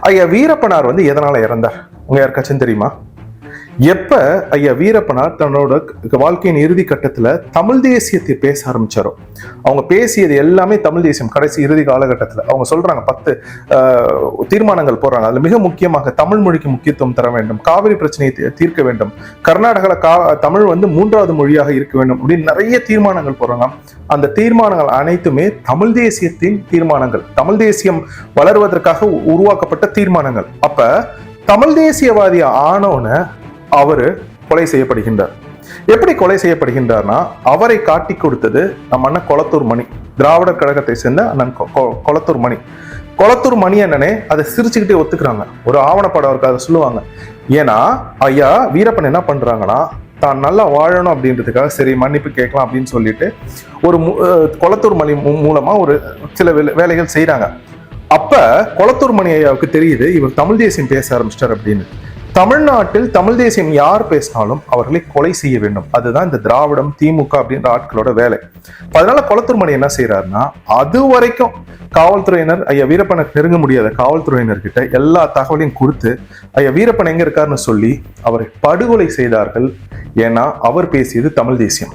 ஐயா வீரப்பனார் வந்து எதனால இறந்தார்? உங்க யாருக்காச்சும் தெரியுமா? எப்ப ஐயா வீரப்பனார் தன்னோட வாழ்க்கையின் இறுதி கட்டத்துல தமிழ் தேசியத்தை பேச ஆரம்பிச்சாரோ? அவங்க பேசியது எல்லாமே தமிழ் தேசியம் கடைசி இறுதி காலகட்டத்துல. அவங்க சொல்றாங்க பத்து தீர்மானங்கள் போடுறாங்க. அதுல மிக முக்கியமாக தமிழ் மொழிக்கு முக்கியத்துவம் தர வேண்டும் காவிரி பிரச்சனையை தீர்க்க வேண்டும் கர்நாடகால கா தமிழ் வந்து மூன்றாவது மொழியாக இருக்க வேண்டும் அப்படின்னு நிறைய தீர்மானங்கள் போடுறாங்க. அந்த தீர்மானங்கள் அனைத்துமே தமிழ் தேசியத்தின் தீர்மானங்கள். தமிழ் தேசியம் வளருவதற்காக உருவாக்கப்பட்ட தீர்மானங்கள். அப்ப தமிழ் தேசியவாதி ஆனோன்னு அவரு கொலை செய்யப்படுகின்றார். எப்படி கொலை செய்யப்படுகின்றார்னா அவரை காட்டி கொடுத்தது நம்ம அண்ணன் கொளத்தூர் மணி திராவிடர் கழகத்தை சேர்ந்த அண்ணன் கொ- கொளத்தூர் மணி. கொளத்தூர் மணி அண்ணனே அதை சிரிச்சுக்கிட்டே ஒத்துக்கிறாங்க. ஒரு ஆவணப்படம் அவருக்கு அதை சொல்லுவாங்க. ஏன்னா ஐயா வீரப்பன் என்ன பண்றாங்கன்னா தான் நல்லா வாழணும் அப்படின்றதுக்காக சரி மன்னிப்பு கேட்கலாம் அப்படின்னு சொல்லிட்டு ஒரு மு- கொளத்தூர் மணி மூ- மூலமா ஒரு சில வேலை- வேலைகள் செய்கிறாங்க அப்ப கொளத்தூர் மணி ஐயாவுக்கு தெரியுது இவர் தமிழ் தேசியம் பேச ஆரம்பிச்சிட்டார் அப்படின்னு. தமிழ்நாட்டில் தமிழ் தேசியம் யார் பேசினாலும் அவர்களை கொலை செய்ய வேண்டும். அதுதான் இந்த திராவிடம் திமுக அப்படின்ற ஆட்களோட வேலை. அதனால கொளத்தூர் என்ன செய்யறாருன்னா அது வரைக்கும் காவல்துறையினர் ஐயா வீரப்பனை நெருங்க முடியாத காவல்துறையினர்கிட்ட எல்லா தகவலையும் கொடுத்து ஐயா வீரப்பன் எங்க இருக்காருன்னு சொல்லி அவரை படுகொலை செய்தார்கள். ஏன்னா அவர் பேசியது தமிழ் தேசியம்.